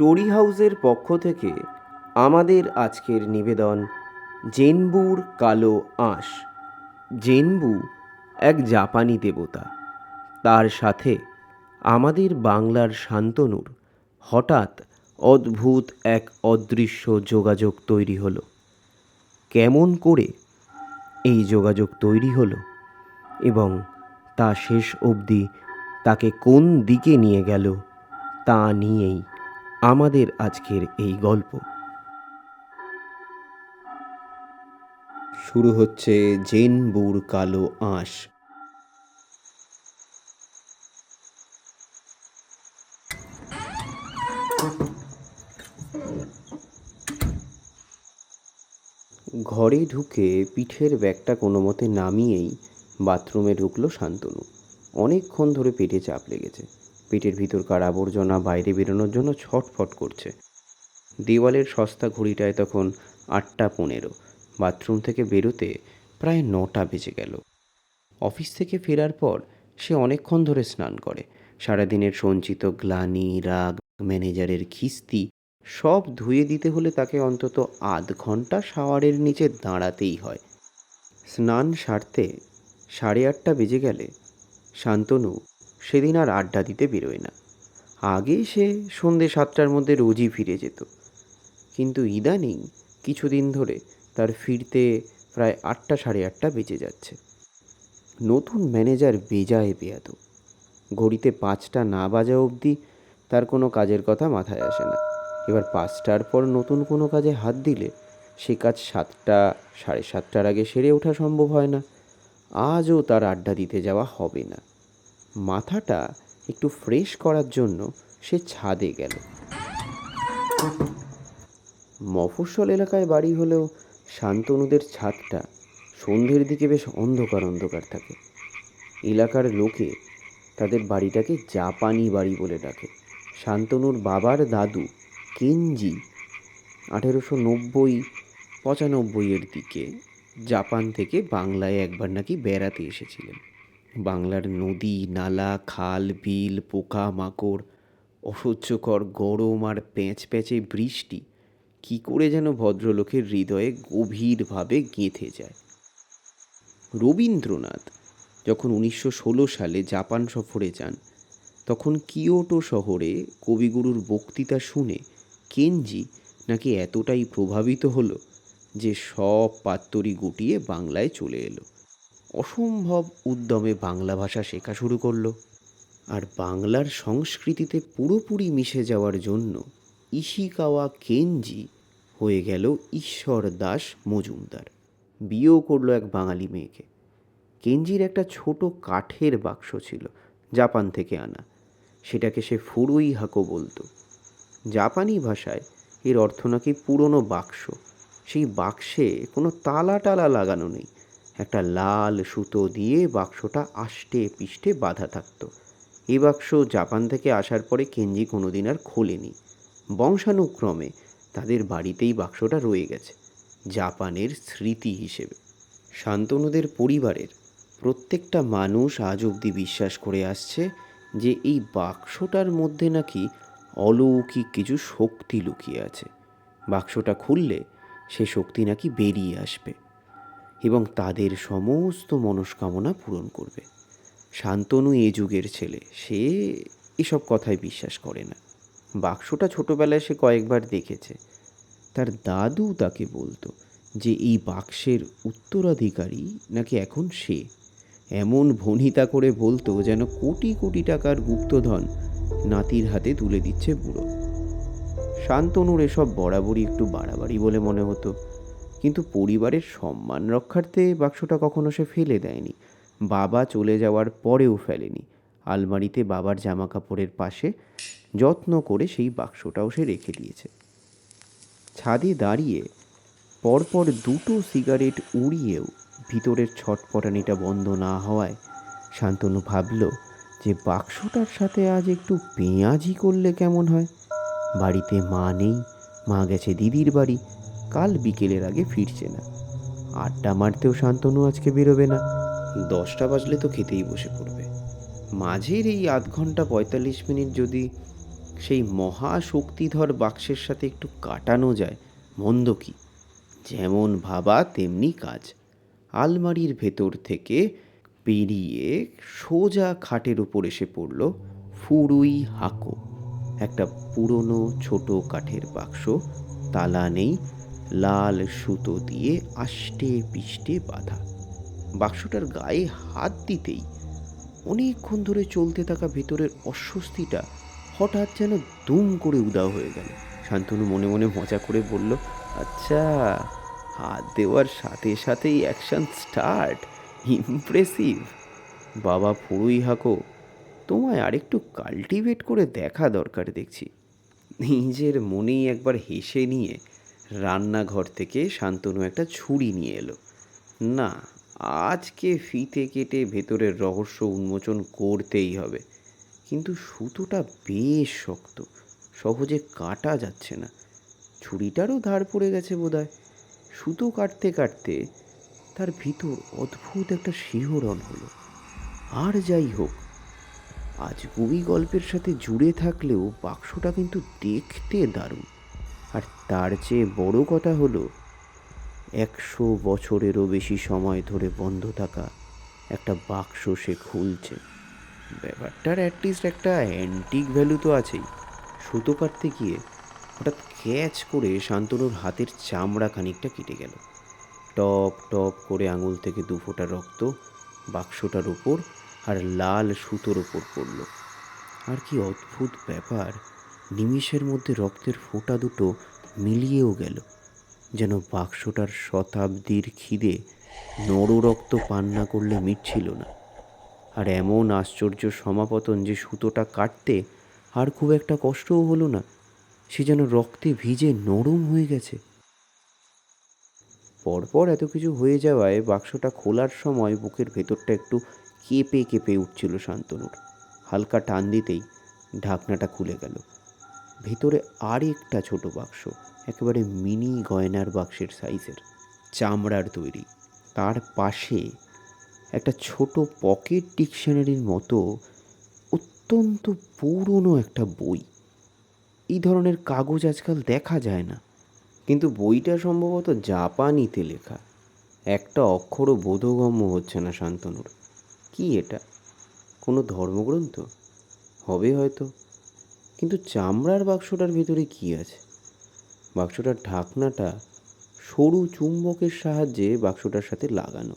Story হাউসের পক্ষ থেকে আমাদের আজকের নিবেদন, জেনবুর কালো আঁশ। জেনবু এক জাপানি দেবতা। তার সাথে আমাদের বাংলার শান্তনুর হঠাৎ অদ্ভুত এক অদৃশ্য যোগাযোগ তৈরি হলো। কেমন করে এই যোগাযোগ তৈরি হলো এবং তা শেষ অবধি তাকে কোন দিকে নিয়ে গেল তা নিয়েই আমাদের আজকের এই গল্প। শুরু হচ্ছে জেন জেনবুর কালো আঁশ। ঘরে ঢুকে পিঠের ব্যাগটা কোনো মতে নামিয়েই বাথরুমে ঢুকলো শান্তনু। অনেকক্ষণ ধরে পেটে চাপ লেগেছে। পেটের ভিতরকার আবর্জনা বাইরে বেরোনোর জন্য ছটফট করছে। দেওয়ালের সস্তা ঘড়িটায় তখন আটটা পনেরো। বাথরুম থেকে বেরোতে প্রায় নটা বেজে গেল। অফিস থেকে ফেরার পর সে অনেকক্ষণ ধরে স্নান করে। সারাদিনের সঞ্চিত গ্লানি, রাগ, ম্যানেজারের খিস্তি সব ধুয়ে দিতে হলে তাকে অন্তত আধ ঘণ্টা শাওয়ারের নিচে দাঁড়াতেই হয়। স্নান সারতে সাড়ে আটটা বেজে গেলে শান্তনু সেদিন আর আড্ডা দিতে বেরোয় না। আগে সে সন্ধে সাতটার মধ্যে রোজই ফিরে যেত। কিন্তু ইদানিং কিছুদিন ধরে তার ফিরতে প্রায় আটটা সাড়ে আটটা বেজে যাচ্ছে। নতুন ম্যানেজার বেজায় বেয়াদ ঘড়িতে পাঁচটা না বাজা অবধি তার কোনো কাজের কথা মাথায় আসে না। এবার পাঁচটার পর নতুন কোনো কাজে হাত দিলে সে কাজ সাতটা, সাড়ে সাতটার আগে সেরে ওঠা সম্ভব হয় না। আজও তার আড্ডা দিতে যাওয়া হবে না। মাথাটা একটু ফ্রেশ করার জন্য সে ছাদে গেল। মফস্বল এলাকায় বাড়ি হলেও শান্তনুদের ছাদটা সন্ধ্যের দিকে বেশ অন্ধকার অন্ধকার থাকে। এলাকার লোকে তাদের বাড়িটাকে জাপানি বাড়ি বলে ডাকে। শান্তনুর বাবার দাদু কেনজি আঠেরোশো নব্বই পঁচানব্বইয়ের দিকে জাপান থেকে বাংলায় একবার নাকি বেড়াতে এসেছিলেন। বাংলার নদী, নালা, খাল, বিল, পোকা, মাকড়, অসহ্যকর গরম আর প্যাঁচ প্যাঁচে বৃষ্টি। কি করে যেন ভদ্রলোকের হৃদয়ে গভীরভাবে গেঁথে যায়। রবীন্দ্রনাথ যখন উনিশশো ষোলো সালে জাপান সফরে যান, তখন কিয়োটো শহরে কবিগুরুর বক্তৃতা শুনে কেনজি নাকি এতটাই প্রভাবিত হলো যে সব পাত্তরি গুটিয়ে বাংলায় চলে এলো। অসম্ভব উদ্যমে বাংলা ভাষা শেখা শুরু করল আর বাংলার সংস্কৃতিতে পুরোপুরি মিশে যাওয়ার জন্য ইশিকাওয়া কেনজি হয়ে গেল ঈশ্বর দাস মজুমদার। বিয়েও করল এক বাঙালি মেয়েকে। কেনজির একটা ছোট কাঠের বাক্স ছিল জাপান থেকে আনা। সেটাকে সে ফুরুই হাকো বলতো। জাপানি ভাষায় এর অর্থ নাকি পুরনো বাক্স। সেই বাক্সে কোনো তালা টালা লাগানো নেই। একটা লাল সুতো দিয়ে বাক্সটা আষ্টে পিষ্টে বাঁধা থাকতো। এই বাক্স জাপান থেকে আসার পরে কেনজি কোনোদিন আর খোলেনি। বংশানুক্রমে তাদের বাড়িতেই বাক্সটা রয়ে গেছে, জাপানের স্মৃতি হিসেবে। শান্তনুদের পরিবারের প্রত্যেকটা মানুষ আজ অবধি বিশ্বাস করে আসছে যে এই বাক্সটার মধ্যে নাকি অলৌকিক কিছু শক্তি লুকিয়ে আছে। বাক্সটা খুললে সে শক্তি নাকি বেরিয়ে আসবে। এবং তাদের সমস্ত মনস্কামনা পূরণ করবে। শান্তনু এ যুগের ছেলে, সে এসব কথায় বিশ্বাস করে না। বাক্সটা ছোটোবেলায় সে কয়েকবার দেখেছে। তার দাদু তাকে বলতো যে, এই বাক্সের উত্তরাধিকারী নাকি এখন সে? এমন ভনিতা করে বলতো যেন কোটি কোটি টাকার গুপ্তধন নাতির হাতে তুলে দিচ্ছে বুড়ো। শান্তনুর এসব বরাবরই একটু বাড়াবাড়ি বলে মনে হতো। কিন্তু পরিবারের সম্মান রক্ষার্থে বাক্সটা কখনো সে ফেলে দেয়নি। বাবা চলে যাওয়ার পরেও ফেলেনি। আলমারিতে বাবার জামা কাপড়ের পাশে যত্ন করে সেই বাক্সটাও সে রেখে দিয়েছে। ছাদে দাঁড়িয়ে পরপর দুটো সিগারেট উড়িয়েও ভিতরের ছটপটানিটা বন্ধ না হওয়ায় শান্তনু ভাবল যে বাক্সটার সাথে আজ একটু পেঁয়াজি করলে কেমন হয়? বাড়িতে মা নেই, মা গেছে দিদির বাড়ি। কাল বিকেলের আগে ফিরছে না। আড্ডা মারতেও শান্তনু আজকে বেরোবে না। দশটা বাজলে তো খেতেই বসে পড়বে। মাঝের এই আধ ঘণ্টা পঁয়তাল্লিশ মিনিট যদি সেই মহাশক্তিধর বাক্সের সাথে একটু কাটানো যায়, মন্দ কি? যেমন ভাবা, তেমনি কাজ। আলমারির ভেতর থেকে পেরিয়ে সোজা খাটের উপর এসে পড়ল ফুরুই হাকো। একটা পুরনো ছোট কাঠের বাক্স, তালা নেই লাল সুতো দিয়ে আষ্টে পিষ্টে বাঁধা। বাক্সটার গায়ে হাত দিতেই অনেকক্ষণ ধরে চলতে থাকা ভেতরের অস্বস্তিটা হঠাৎ যেন দুম করে উদাও হয়ে গেল। শান্তনু মনে মনে মজা করে বলল আচ্ছা হাত দেওয়ার সাথে সাথেই অ্যাকশন স্টার্ট, ইমপ্রেসিভ। বাবা পুরোই হাকো, তোমায় আরেকটু কাল্টিভেট করে দেখা দরকার দেখছি। নিজের মনেই একবার হেসে নিয়ে রান্নাঘর থেকে শান্তনু একটা ছুরি নিয়ে এলো। না, আজকে ফিতে কেটে ভেতরের রহস্য উন্মোচন করতেই হবে। কিন্তু সুতোটা বেশ শক্ত, সহজে কাটা যাচ্ছে না। ছুরিটারও ধার পড়ে গেছে বোধহয়। সুতো কাটতে কাটতে তার ভিতর অদ্ভুত একটা শিহরণ হলো। আর যাই হোক, আজ গুবি গল্পের সাথে জুড়ে থাকলেও বাক্সটা কিন্তু দেখতে দারুণ। আর তার চেয়ে বড় কথা হলো, একশো বছরেরও বেশি সময় ধরে বন্ধ থাকা একটা বাক্স সে খুলছে। ব্যাপারটার অ্যাটলিস্ট একটা অ্যান্টিক ভ্যালু তো আছেই। সুতো কাটতে গিয়ে হঠাৎ ক্যাচ করে শান্তনুর হাতের চামড়া খানিকটা কেটে গেল। টপ টপ করে আঙুল থেকে দু ফোঁটা রক্ত বাক্সটার ওপর আর লাল সুতোর ওপর পড়ল। আর কি অদ্ভুত ব্যাপার নিমিষের মধ্যে রক্তের ফোঁটা দুটো মিলিয়েও গেল, যেন বাক্সটার শতাব্দীর খিদে নররক্ত পান না করলে মিটছিল না। আর এমন আশ্চর্য সমাপতন যে সুতোটা কাটতে আর খুব একটা কষ্টও হলো না, সে যেন রক্তে ভিজে নরম হয়ে গেছে। পরপর এত কিছু হয়ে যাওয়ায় বাক্সটা খোলার সময় বুকের ভেতরটা একটু কেঁপে কেঁপে উঠছিল শান্তনুর। হালকা টান দিতেই ঢাকনাটা খুলে গেল। ভেতরে আর একটা ছোট বাক্স, একেবারে মিনি গয়নার বাক্সের সাইজের, চামড়ার তৈরি। তার পাশে একটা ছোট পকেট ডিকশনারির মতো অত্যন্ত পুরনো একটা বই। এই ধরনের কাগজ আজকাল দেখা যায় না, কিন্তু বইটা সম্ভবত জাপানিতে লেখা। একটা অক্ষরও বোধগম্য হচ্ছে না শান্তনুর। কি এটা? কোনো ধর্মগ্রন্থ? হবে হয়তো। কিন্তু চামড়ার বাক্সটার ভেতরে কি আছে? বাক্সটার ঢাকনাটা সরু চুম্বকের সাহায্যে বাক্সটার সাথে লাগানো।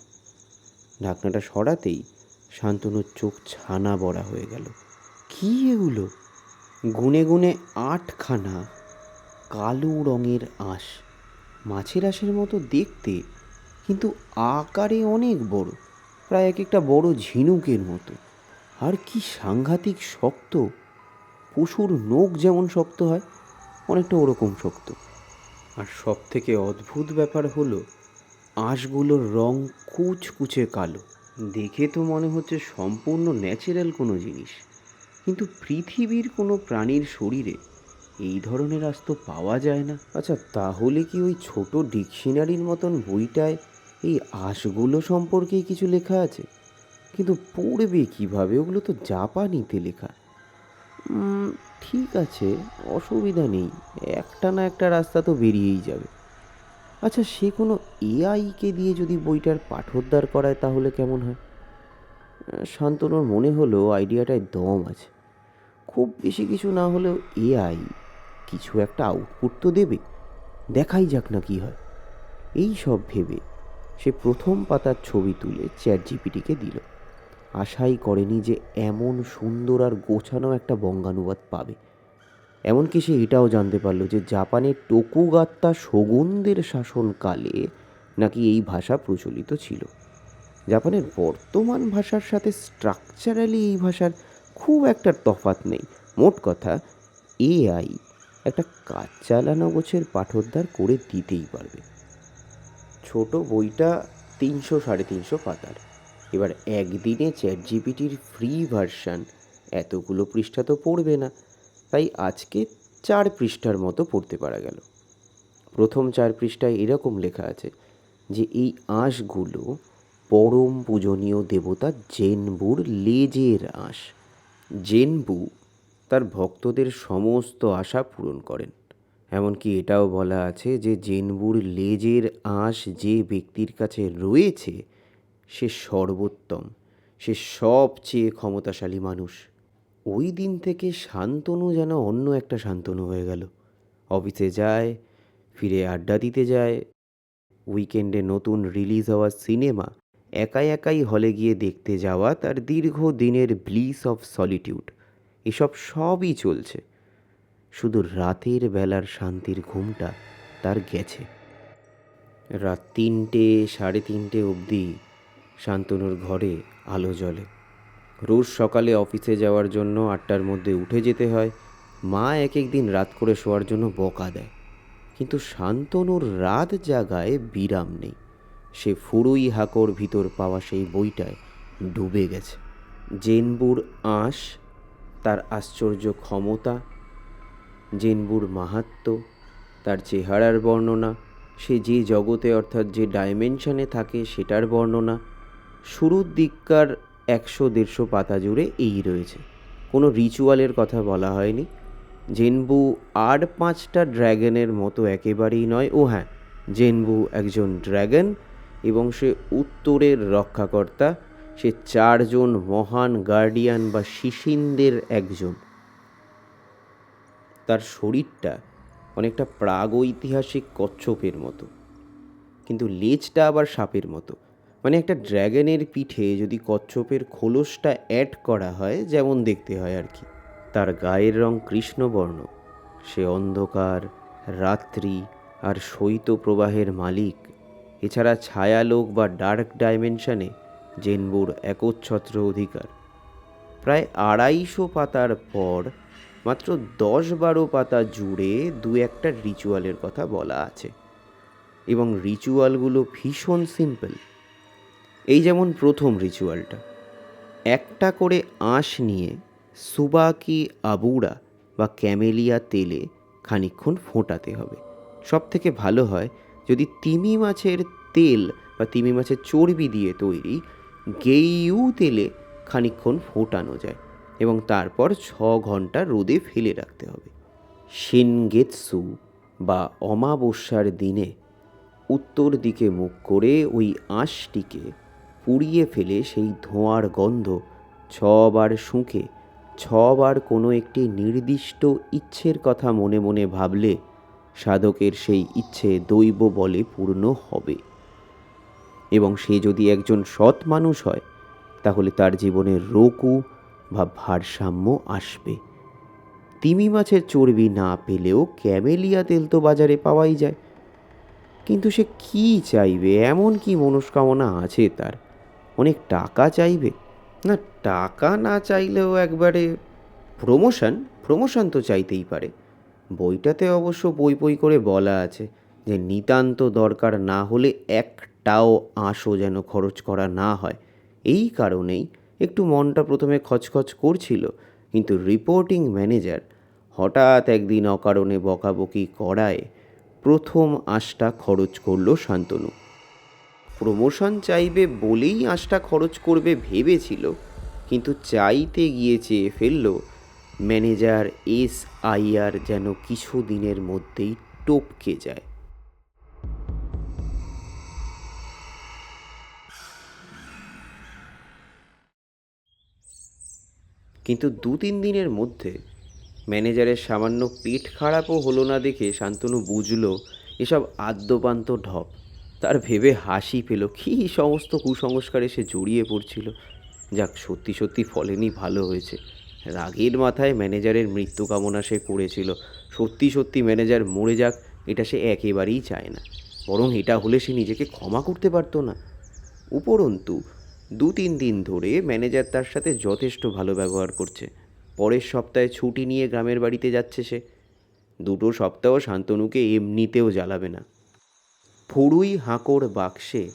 ঢাকনাটা সরাতেই শান্তনুর চোখ ছানা বড়া হয়ে গেল। কি এগুলো? গুনে গুনে আটখানা কালো রঙের আঁশ। মাছের আঁশের মতো দেখতে, কিন্তু আকারে অনেক বড়, প্রায় এক একটা বড় ঝিনুকের মতো। আর কি সাংঘাতিক শক্ত পশুর নখ যেমন শক্ত হয়, অনেকটা ওরকম শক্ত। আর সব থেকে অদ্ভুত ব্যাপার হলো, আঁশগুলোর রং কুচকুচে কালো। দেখে তো মনে হচ্ছে সম্পূর্ণ ন্যাচারাল কোনো জিনিস। কিন্তু পৃথিবীর কোনো প্রাণীর শরীরে এই ধরনের আজ তো পাওয়া যায় না। আচ্ছা তাহলে কি ওই ছোট ডিকশনারির মতন বইটায় এই আঁশগুলো সম্পর্কেই কিছু লেখা আছে? কিন্তু পড়বে কীভাবে? ওগুলো তো জাপানিতে লেখা। ঠিক আছে, অসুবিধা নেই। একটা না একটা রাস্তা তো বেরিয়েই যাবে। আচ্ছা সে কোনো এআইকে দিয়ে যদি বইটার পাঠোদ্ধার করায় তাহলে কেমন হয়? শান্তনুর মনে হলো আইডিয়াটায় দম আছে। খুব বেশি কিছু না হলেও এআই কিছু একটা আউটপুট তো দেবে। দেখাই যাক না কি হয়। এই সব ভেবে সে প্রথম পাতার ছবি তুলে চ্যাট জিপিটিকে দিল। আশাই করেনি যে এমন সুন্দর আর গোছানো একটা বঙ্গানুবাদ পাবে। এমনকি সে এটাও জানতে পারল যে জাপানের টোকুগাত্তা শগুনদের শাসনকালে নাকি এই ভাষা প্রচলিত ছিল। জাপানের বর্তমান ভাষার সাথে স্ট্রাকচারালি এই ভাষার খুব একটা তফাৎ নেই। মোট কথা এআই একটা কাজ চালানো গোছের পাঠোদ্ধার করে দিতেই পারবে। ছোট বইটা তিনশো সাড়ে তিনশো পাতার। এবার একদিনে চ্যাট জিপিটির ফ্রি ভার্সান এতগুলো পৃষ্ঠা তো পড়বে না। তাই আজকে চার পৃষ্ঠার মতো পড়তে পারা গেল। প্রথম চার পৃষ্ঠায় এরকম লেখা আছে যে, এই আঁশগুলো পরম পূজনীয় দেবতা জেনবুর লেজের আঁশ। জেনবু তার ভক্তদের সমস্ত আশা পূরণ করেন। এমনকি এটাও বলা আছে যে, জেনবুর লেজের আঁশ যে ব্যক্তির কাছে রয়েছে সে সর্বোত্তম, সে সবচেয়ে ক্ষমতাশালী মানুষ। ওই দিন থেকে শান্তনু যেন অন্য একটা শান্তনু হয়ে গেল। অফিসে যায়, ফিরে আড্ডা দিতে যায়। উইকেন্ডে নতুন রিলিজ হওয়া সিনেমা, একাই একাই হলে গিয়ে দেখতে যাওয়া তার দীর্ঘ দিনের ব্লিস অফ সলিটিউড। এসব সবই চলছে। শুধু রাতের বেলার শান্তির ঘুমটা তার গেছে। রাত তিনটে, সাড়ে তিনটে অবধি শান্তনুর ঘরে আলো জ্বলে। রোজ সকালে অফিসে যাওয়ার জন্য আটটার মধ্যে উঠে যেতে হয়। মা এক এক দিন রাত করে শোয়ার জন্য বকা দেয়। কিন্তু শান্তনুর রাত জাগায় বিরাম নেই। সে ফুরুই হাকর ভিতর পাওয়া সেই বইটায় ডুবে গেছে। জেনবুর আঁশ, তার আশ্চর্য ক্ষমতা, জেনবুর মাহাত্ম্য তার চেহারার বর্ণনা, সে যে জগতে অর্থাৎ যে ডাইমেনশনে থাকে সেটার বর্ণনা শুরুর দিককার একশো, দেড়শো পাতা জুড়ে এই রয়েছে। কোনো রিচুয়ালের কথা বলা হয়নি। জেনবু আর পাঁচটা ড্র্যাগনের মতো একেবারেই নয়। ও হ্যাঁ জেনবু একজন ড্র্যাগন এবং সে উত্তরের রক্ষাকর্তা। সে চারজন মহান গার্ডিয়ান বা শিশিনদের একজন। তার শরীরটা অনেকটা প্রাগৈতিহাসিক কচ্ছপের মতো। কিন্তু লেজটা আবার সাপের মতো। মানে একটা ড্র্যাগনের পিঠে যদি কচ্ছপের খোলসটা অ্যাড করা হয়, যেমন দেখতে হয় আর কি, তার গায়ের রং কৃষ্ণবর্ণ। সে অন্ধকার, রাত্রি আর শৈত প্রবাহের মালিক। এছাড়া ছায়ালোক বা ডার্ক ডাইমেনশনে জেনবুর একচ্ছত্র অধিকার। প্রায় আড়াইশো পাতার পর, মাত্র দশ বারো পাতা জুড়ে দু একটা রিচুয়ালের কথা বলা আছে। এবং রিচুয়ালগুলো ভীষণ সিম্পল এই যেমন প্রথম রিচুয়ালটা একটা করে আঁশ নিয়ে সুবাকি আবুড়া বা ক্যামেলিয়া তেলে খানিক্ষণ ফোটাতে হবে। সব থেকে ভালো হয় যদি তিমি মাছের তেল বা তিমি মাছের চর্বি দিয়ে তৈরি গেইউ তেলে খানিক্ষণ ফোটানো যায় এবং তারপর ছ ঘণ্টা রোদে ফেলে রাখতে হবে। শিনগেৎসু বা অমাবস্যার দিনে উত্তর দিকে মুখ করে ওই আঁশটিকে পুড়িয়ে ফেলে সেই ধোঁয়ার গন্ধ ছবার শুঁকে, ছবার কোনো একটি নির্দিষ্ট ইচ্ছের কথা মনে মনে ভাবলে সাধকের সেই ইচ্ছে দৈব বলে পূর্ণ হবে। এবং সে যদি একজন সৎ মানুষ হয়, তাহলে তার জীবনে রোকু বা ভারসাম্য আসবে। তিমি মাছের চর্বি না পেলেও ক্যামেলিয়া তেল তো বাজারে পাওয়াই যায়। কিন্তু সে কি চাইবে? এমন কি মনস্কামনা আছে তার? অনেক টাকা চাইবে? না, টাকা না চাইলেও একবারে প্রমোশন প্রমোশন তো চাইতেই পারে। বইটাতে অবশ্য বই বই করে বলা আছে যে নিতান্ত দরকার না হলে একটাও আঁশও যেন খরচ করা না হয়। এই কারণেই একটু মনটা প্রথমে খচখচ করছিল, কিন্তু রিপোর্টিং ম্যানেজার হঠাৎ একদিন অকারণে বকাবকি করায় প্রথম আঁশটা খরচ করল শান্তনু। প্রমোশন চাইবে বলেই আঁশটা খরচ করবে ভেবেছিল, কিন্তু চাইতে গিয়ে চেয়ে ফেলল, ম্যানেজার এস আইআর যেন কিছু দিনের মধ্যেই টপকে যায়। কিন্তু দু তিন দিনের মধ্যে ম্যানেজারের সামান্য পেট খারাপও হলো না দেখে শান্তনু বুঝলো, এসব আদ্যপান্ত ঢপ। তার ভেবে হাসি পেল। কী সমস্ত কুসংস্কারে সে জড়িয়ে পড়ছিল। যাক, সত্যি সত্যি ফলেনি, ভালো হয়েছে। রাগের মাথায় ম্যানেজারের মৃত্যু কামনা সে করেছিল। সত্যি সত্যি ম্যানেজার মরে যাক, এটা সে একেবারেই চায় না। বরং এটা হলে সে নিজেকে ক্ষমা করতে পারতো না। উপরন্তু দু তিন দিন ধরে ম্যানেজার তার সাথে যথেষ্ট ভালো ব্যবহার করছে। পরের সপ্তাহে ছুটি নিয়ে গ্রামের বাড়িতে যাচ্ছে সে। দুটো সপ্তাহ শান্তনুকে এমনিতেও জ্বালাবে না। ফুড়ুই হাঁকড় বাক্সে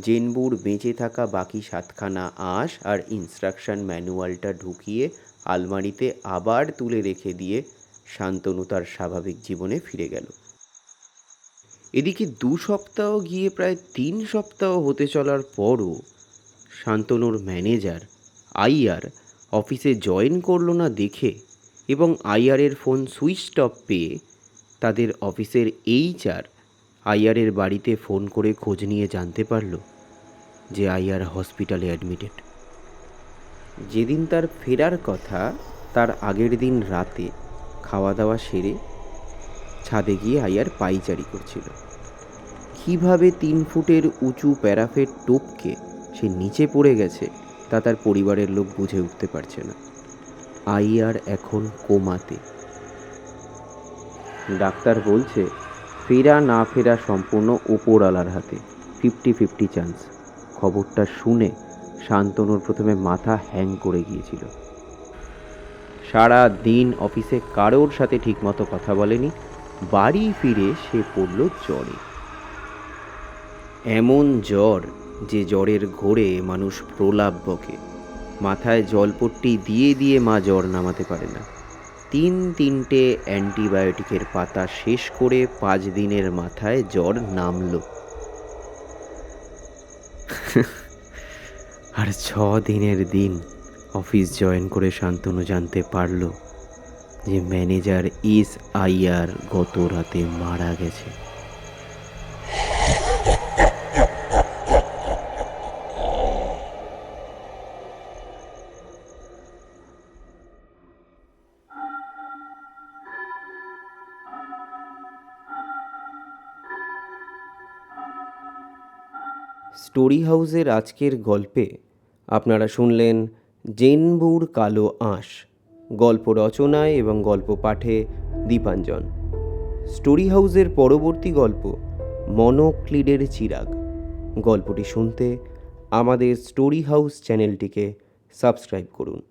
জেনবুর বেঁচে থাকা বাকি সাতখানা আঁশ আর ইনস্ট্রাকশন ম্যানুয়ালটা ঢুকিয়ে আলমারিতে আবার তুলে রেখে দিয়ে শান্তনু তার স্বাভাবিক জীবনে ফিরে গেল। এদিকে দু সপ্তাহ গিয়ে প্রায় তিন সপ্তাহ হতে চলার পরও শান্তনুর ম্যানেজার আইয়ার অফিসে জয়েন করল না দেখে এবং আইআরের ফোন সুইচ অফ পেয়ে তাদের অফিসের এইচআর আইআরের বাড়িতে ফোন করে খোঁজ নিয়ে জানতে পারল যে আইআর হসপিটালে অ্যাডমিটেড। যেদিন তার ফেরার কথা, তার আগের দিন রাতে খাওয়া দাওয়া সেরে ছাদে গিয়ে আইয়ার পাইচারি করছিল। কীভাবে তিন ফুটের উঁচু প্যারাফেট টোপকে সে নিচে পড়ে গেছে তা তার পরিবারের লোক বুঝে উঠতে পারছে না। আইয়ার এখন কোমাতে। ডাক্তার বলছে ফেরা না ফেরা সম্পূর্ণ ওপরওয়ালার হাতে। ফিফটি ফিফটি চান্স খবরটা শুনে শান্তনুর প্রথমে মাথা হ্যাং করে গিয়েছিল। সারা দিন অফিসে কারোর সাথে ঠিকমতো কথা বলেনি। বাড়ি ফিরে সে পড়ল জ্বরে। এমন জ্বর যে জ্বরের ঘোরে মানুষ প্রলাপ বকে। মাথায় জলপট্টি দিয়ে দিয়ে মা জ্বর নামাতে পারে না। তিন তিনটে অ্যান্টিবায়োটিকের পাতা শেষ করে পাঁচ দিনের মাথায় জ্বর নামল। আর ছ দিনের দিন অফিস জয়েন করে শান্তনু জানতে পারল যে ম্যানেজার ইস আইয়ার গত রাতে মারা গেছে। স্টোরি হাউসের আজকের গল্পে আপনারা শুনলেন জেনবুর কালো আঁশ, গল্প রচনায় এবং গল্প পাঠে দীপাঞ্জন। স্টোরি হাউসের পরবর্তী গল্প মনোক্লিডের চিরাগ। গল্পটি শুনতে আমাদের স্টোরি হাউস চ্যানেলটিকে সাবস্ক্রাইব করুন।